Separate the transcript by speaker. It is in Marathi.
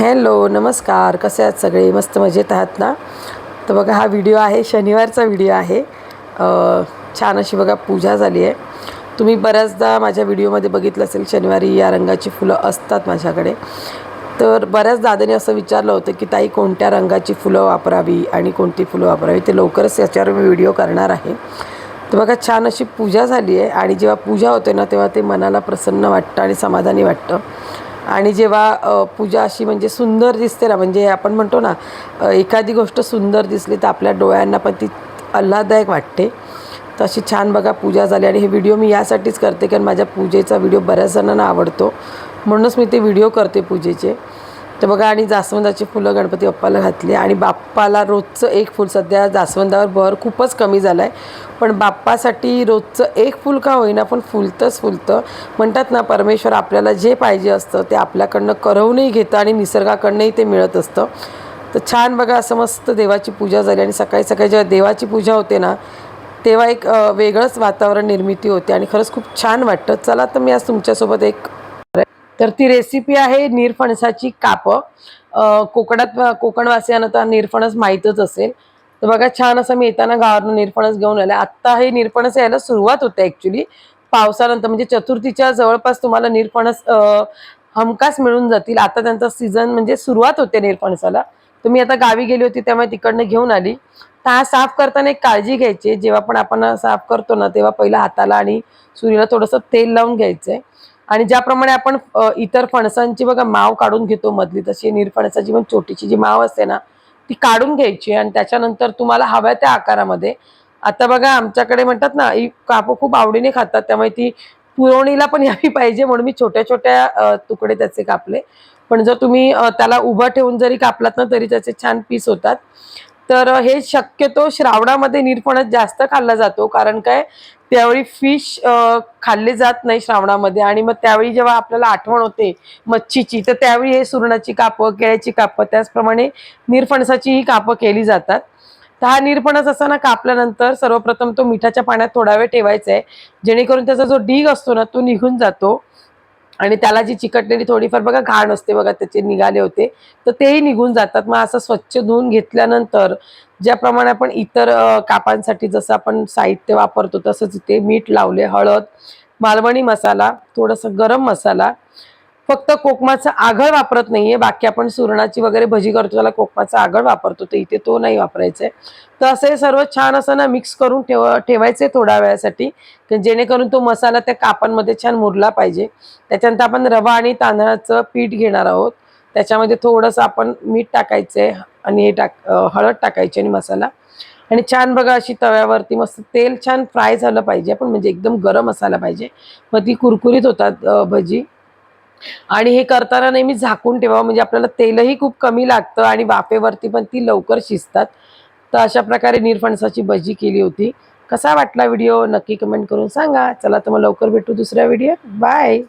Speaker 1: हॅलो नमस्कार. कसे आहात सगळे? मस्त मजेत आहात ना? तर बघा हा व्हिडिओ आहे शनिवारचा व्हिडिओ आहे. छान अशी बघा पूजा झाली आहे. तुम्ही बऱ्याचदा माझ्या व्हिडिओमध्ये बघितलं असेल शनिवारी या रंगाची फुलं असतात माझ्याकडे. तर बऱ्याच दादाने असं विचारलं होतं की ताई कोणत्या रंगाची फुलं वापरावी आणि कोणती फुलं वापरावी? ते लवकरच याच्यावर मी व्हिडिओ करणार आहे. तर बघा छान अशी पूजा झाली आहे आणि जेव्हा पूजा होते ना तेव्हा ते मनाला प्रसन्न वाटतं आणि समाधानी वाटतं. आणि जेव्हा पूजा अशी म्हणजे सुंदर दिसते ना म्हणजे आपण म्हणतो ना एखादी गोष्ट सुंदर दिसली तर आपल्या डोळ्यांना पण ती आल्हाददायक वाटते. तर अशी छान बघा पूजा झाली. आणि हे व्हिडिओ मी यासाठीच करते कारण माझ्या पूजेचा व्हिडिओ बऱ्याच जणांना आवडतो. म्हणूनच मी ते व्हिडिओ करते पूजेचे. तर बघा आणि जास्वंदाची फुलं गणपती बाप्पाला घातली. आणि बाप्पाला रोजचं एक फूल सध्या जास्वंदावर भर खूपच कमी झाला आहे पण बाप्पासाठी रोजचं एक फूल का होईना पण फुलतंच फुलतं. म्हणतात ना परमेश्वर आपल्याला जे पाहिजे असतं ते आपल्याकडनं करवूनही घेतं आणि निसर्गाकडनंही ते मिळत असतं. तर छान बघा असं मस्त देवाची पूजा झाली. आणि सकाळी सकाळी जेव्हा देवाची पूजा होते ना तेव्हा एक वेगळंच वातावरण निर्मिती होते. आणि खरंच खूप छान वाटतं. चला तर मी आज तुमच्यासोबत एक तर ती रेसिपी आहे निरफणसाची कापं. कोकणात कोकणवासियांना तर निरफणस माहीतच असेल. तर बघा छान असं मी येताना गावावरून निरफणस घेऊन आले. आत्ता हे निरफणस यायला सुरुवात होते ॲक्च्युली पावसानंतर म्हणजे चतुर्थीच्या जवळपास तुम्हाला निरफणस हमखास मिळून जातील. आता त्यांचा सीझन म्हणजे सुरुवात होते निरफणसाला तुम्ही आता गावी गेली होती त्यामुळे तिकडनं घेऊन आली. तर हा साफ करताना एक काळजी घ्यायची. आहे. जेव्हा पण आपण साफ करतो ना तेव्हा पहिला हाताला आणि सुरीला थोडंसं तेल लावून घ्यायचं आहे आणि ज्याप्रमाणे आपण इतर फणसांची बघा माव काढून घेतो मधली तशी निरफणसाची पण छोटीशी जी माव असते ना ती काढून घ्यायची आणि त्याच्यानंतर तुम्हाला हव्या त्या आकारामध्ये. आता बघा आमच्याकडे म्हणतात ना ही कापू खूप आवडीने खातात त्यामुळे ती पुरवणीला पण यावी पाहिजे म्हणून मी छोट्या छोट्या तुकडे त्याचे कापले. पण जर तुम्ही त्याला उभं ठेवून जरी कापलात ना तरी त्याचे छान पीस होतात. तर हे शक्यतो श्रावणामध्ये निरफणस जास्त खाल्ला जातो. कारण काय त्यावेळी फिश खाल्ले जात नाही श्रावणामध्ये. आणि मग त्यावेळी जेव्हा आपल्याला आठवण होते मच्छीची तर त्यावेळी हे सुरणाची कापं केळ्याची कापं त्याचप्रमाणे निरफणसाची ही कापं केली जातात. तर हा निरफणस असा ना कापल्यानंतर सर्वप्रथम तो मिठाच्या पाण्यात थोडा वेळ ठेवायचा आहे. जेणेकरून त्याचा जो डीग असतो ना तो निघून जातो. आणि त्याला जी चिकटलेली थोडीफार बघा घाण असते बघा त्याचे निघाले होते तर तेही निघून जातात. मग असं स्वच्छ धुवून घेतल्यानंतर ज्याप्रमाणे आपण इतर कापांसाठी जसं आपण साहित्य वापरतो तसंच इथे मीठ लावले हळद मालवणी मसाला थोडंसं गरम मसाला फक्त कोकमाचं आघळ वापरत नाहीये. बाकी आपण सुरणाची वगैरे भजी करतो त्याला कोकमाचं आघळ वापरतो तर इथे तो नाही वापरायचा आहे तर असं हे सर्व छान असं ना मिक्स करून ठेव ठेवायचे थोड्या वेळासाठी. जेणेकरून तो मसाला त्या कापांमध्ये छान मुरला पाहिजे. त्याच्यानंतर आपण रवा आणि तांदळाचं पीठ घेणार आहोत. त्याच्यामध्ये थोडंसं आपण मीठ टाकायचं आहे आणि हे टाक हळद टाकायची आणि मसाला. आणि छान बघा अशी तव्यावरती मस्त तेल छान फ्राय झालं पाहिजे. पण म्हणजे एकदम गरम असायला पाहिजे. मग ती कुरकुरीत होतात भजी. आणि हे करताना नेहमी झाकून ठेवा म्हणजे आपल्याला तेलही खूप कमी लागतं आणि वाफेवरती पण ती लवकर शिजतात. तर अशा प्रकारे निरफणसाची भजी केली होती. कसा वाटला व्हिडिओ? नक्की कमेंट करून सांगा. चला तर मग लवकर भेटू दुसऱ्या व्हिडिओ बाय!